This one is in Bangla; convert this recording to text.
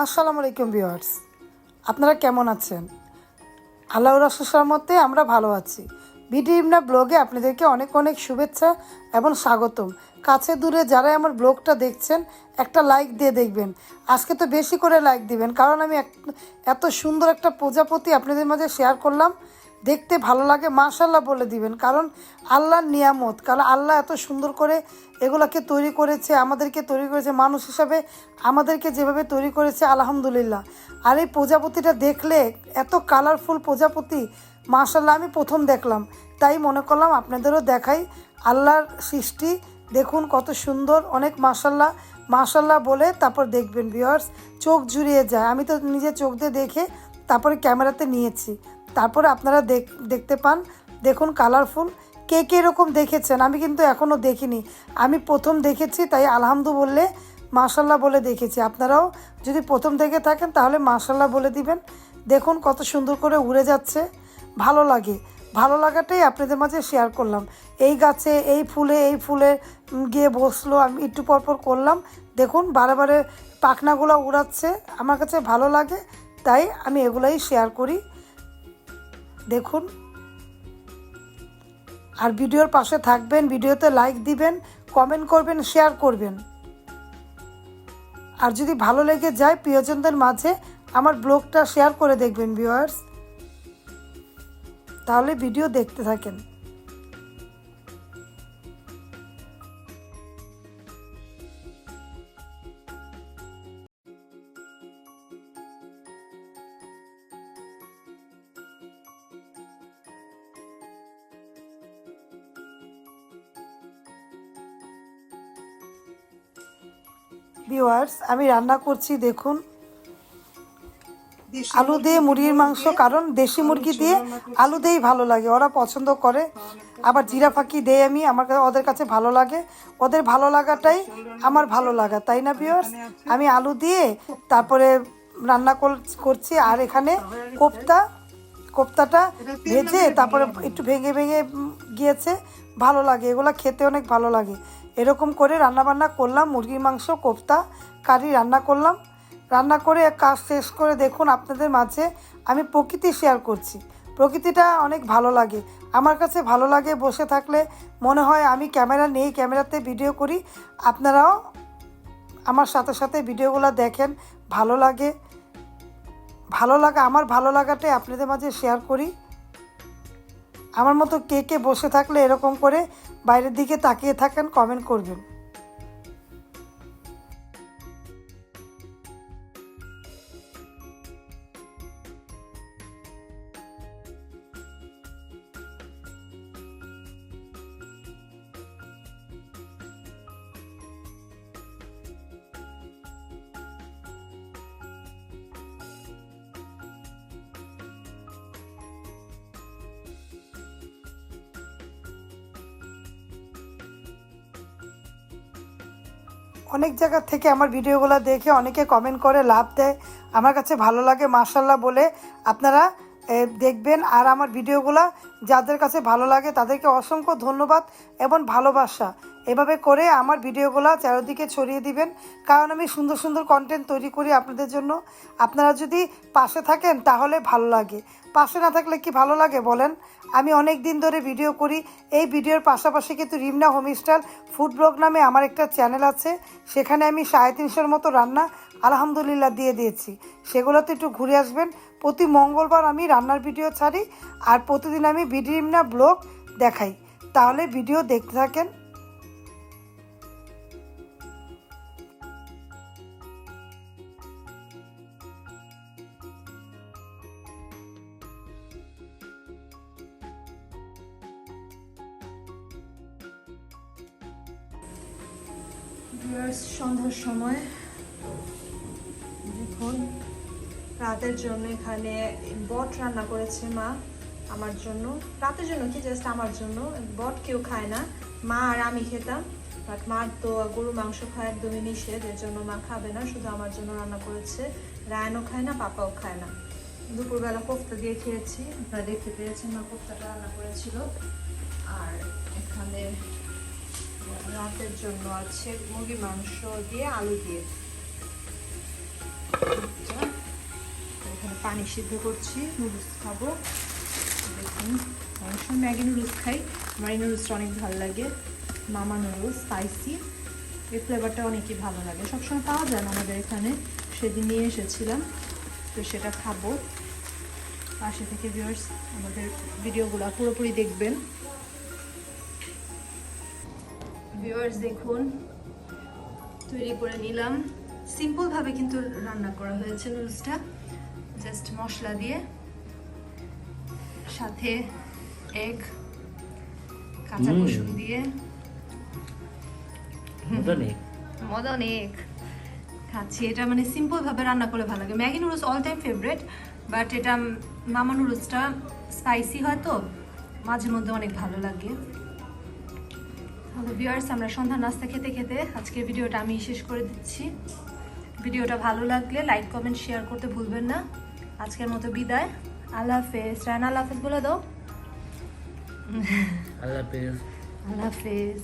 আসসালামু আলাইকুম ভিউয়ার্স। আপনারা কেমন আছেন? আল্লাহ রসুসার মতে আমরা ভালো আছি। বিডি ইমনা ব্লগে আপনাদেরকে অনেক অনেক শুভেচ্ছা এবং স্বাগতম। কাছে দূরে যারাই আমার ব্লগটা দেখছেন, একটা লাইক দিয়ে দেখবেন। আজকে তো বেশি করে লাইক দিবেন, কারণ আমি এত সুন্দর একটা প্রজাপতি আপনাদের মাঝে শেয়ার করলাম। দেখতে ভালো লাগে মাশাল্লাহ বলে দিবেন। কারণ আল্লাহর নিয়ামত, কারণ আল্লাহ এত সুন্দর করে এগুলোকে তৈরি করেছে, আমাদেরকে তৈরি করেছে, মানুষ হিসাবে আমাদেরকে যেভাবে তৈরি করেছে, আলহামদুলিল্লাহ। আর এই প্রজাপতিটা দেখলে এত কালারফুল প্রজাপতি মাশাল্লাহ আমি প্রথম দেখলাম। তাই মনে করলাম আপনাদেরও দেখাই আল্লাহর সৃষ্টি। দেখুন কত সুন্দর, অনেক মাশাল্লাহ মাশাল্লাহ বলে তারপর দেখবেন ভিউয়ার্স চোখ জুড়িয়ে যায়। আমি তো নিজে চোখ দিয়ে দেখে তারপরে ক্যামেরাতে নিয়েছি। তারপরে আপনারা দেখ, দেখতে পান, দেখুন কালারফুল কে কে এরকম দেখেছেন? আমি কিন্তু এখনও দেখিনি। আমি প্রথম দেখেছি, তাই আলহামদু বললে মাশাল্লাহ বলে দেখেছি। আপনারাও যদি প্রথম দেখে থাকেন, তাহলে মাশাল্লাহ বলে দিবেন। দেখুন কত সুন্দর করে উড়ে যাচ্ছে। ভালো লাগে। ভালো লাগাটাই আপনাদের মাঝে শেয়ার করলাম। এই গাছে, এই ফুলে এই ফুলে গিয়ে বসল, আমি একটু পর পর করলাম। দেখুন, বারে বারে পাখনাগুলো উড়াচ্ছে। আমার কাছে ভালো লাগে, তাই আমি এগুলাই শেয়ার করি। দেখুন। আর ভিডিওর পাশে থাকবেন, ভিডিওতে লাইক দিবেন কমেন্ট করবেন শেয়ার করবেন। আর যদি ভালো লেগে যায় প্রিয়জনদের মাঝে আমার ব্লগটা শেয়ার করে দেখবেন ভিওয়ার্স তাহলে ভিডিও দেখতে থাকেন। ভিউয়ার্স আমি রান্না করছি দেখুন। আলু দিয়ে মুরগির মাংস কারণ দেশি মুরগি দিয়ে আলু দিয়েই ভালো লাগে ওরা পছন্দ করে। আবার জিরা ফাঁকি দেয় আমি আমার কাছে ওদের কাছে ভালো লাগে। ওদের ভালো লাগাটাই আমার ভালো লাগা তাই না ভিউয়ার্স আমি আলু দিয়ে তারপরে রান্না কর- করছি আর এখানে কোপ্তা কোপ্তাটা ভেজে তারপরে একটু ভেঙে ভেঙে গিয়েছে ভালো লাগে এগুলো খেতে অনেক ভালো লাগে। এরকম করে রান্না বান্না করলাম, মুরগির মাংস, কোফতা, কারি রান্না করলাম। রান্না করে কাজ শেষ করে দেখুন আপনাদের মাঝে আমি প্রকৃতি শেয়ার করছি। প্রকৃতিটা অনেক ভালো লাগে। আমার কাছে ভালো লাগে বসে থাকলে মনে হয় আমি ক্যামেরা নেই, ক্যামেরাতে ভিডিও করি। আপনারাও আমার সাথে সাথে ভিডিওগুলো দেখেন, ভালো লাগে। ভালো লাগা, আমার ভালো লাগাটাই আপনাদের মাঝে শেয়ার করি। আমার মতো কে কে বসে থাকলে এরকম করে বাইরের দিকে তাকিয়ে থাকেন কমেন্ট করবেন। অনেক জায়গা থেকে আমার ভিডিওগুলো দেখে অনেকে কমেন্ট করে, লাভ দেয়। আমার কাছে ভালো লাগে মার্শাল্লাহ বলে আপনারা দেখবেন। আর আমার ভিডিওগুলো যাদের কাছে ভালো লাগে তাদেরকে অসংখ্য ধন্যবাদ এবং ভালোবাসা। এভাবে করে আমার ভিডিওগুলো চারিদিকে ছড়িয়ে দিবেন। কারণ আমি সুন্দর সুন্দর কন্টেন্ট তৈরি করি আপনাদের জন্য। আপনারা যদি পাশে থাকেন তাহলে ভালো লাগে। পাশে না থাকলে কি ভালো লাগে বলেন? আমি অনেক দিন ধরে ভিডিও করি। এই ভিডিওর পাশাপাশি কিন্তু রিমনা হোমস্টাইল ফুড ব্লগ নামে আমার একটা চ্যানেল আছে। সেখানে আমি সাড়ে তিনশোর মতো রান্না আলহামদুলিল্লাহ দিয়ে দিয়েছি। সেগুলোতে একটু ঘুরে আসবেন। প্রতি মঙ্গলবার আমি রান্নার ভিডিও ছাড়ি। আর প্রতিদিন আমি বিডি রিমনা ব্লগ দেখাই। তাহলে ভিডিও দেখতে থাকেন। ভিউয়ার্স, সন্ধ্যার সময়। দেখুন, রাতের জন্য এখানে বট রান্না করেছে মা আমার জন্য। রাতের জন্য কি জাস্ট আমার জন্য? বট কেউ খায় না। মা আর আমি খেতাম বাট মার তো গরু মাংস খায় একদমই নিষেধ, এর জন্য মা খাবে না, শুধু আমার জন্য রান্না করেছে। রায়নও খায় না, পাপাও খায় না। দুপুরবেলা কোফতা দিয়ে খেয়েছি, আপনারা দেখতে পেয়েছেন মা কোফতাটা রান্না করেছিল। আর এখানে রাতের জন্য আছে মুরগি মাংস দিয়ে আলু দিয়ে। এখানে পানি সিদ্ধ করছি, নুডলস খাব। দেখুন অনেক সময় ম্যাগি নুডলস খাই। আমার এই নুডলসটা অনেক ভালো লাগে। মামা নুডলস, স্পাইসি। এই ফ্লেভারটা অনেকই ভালো লাগে। সবসময় পাওয়া যায় না আমাদের এখানে। সেদিন নিয়ে এসেছিলাম, তো সেটা খাব। পাশে থেকে ভিউয়ার্স আমাদের ভিডিওগুলো পুরোপুরি দেখবেন। ভিউয়ার্স দেখুন তৈরি করে নিলাম। সিম্পলভাবে কিন্তু রান্না করা হয়েছে নুডলসটা। জাস্ট মশলা দিয়ে। সাথে এগ কাঁচা। রসুন দিয়ে। মজা অনেক খাচ্ছি। এটা মানে সিম্পল ভাবে রান্না করলে ভালো লাগে। Maggi noodles all time favourite but এটা মামা নুডলসটা স্পাইসি হয় তো মাঝে মধ্যে অনেক ভালো লাগে। হ্যালো ভিউয়ার্স আমরা সন্ধ্যা নাস্তা খেতে খেতে আজকের ভিডিওটা আমি শেষ করে দিচ্ছি। ভিডিওটা ভালো লাগলে লাইক কমেন্ট শেয়ার করতে ভুলবেন না। আজকের মতো বিদায়। আল্লাহ হাফেজ। রায়না আল্লাহ হাফেজ বলে দাও। আল্লাহ হাফেজ। আল্লাহ হাফেজ।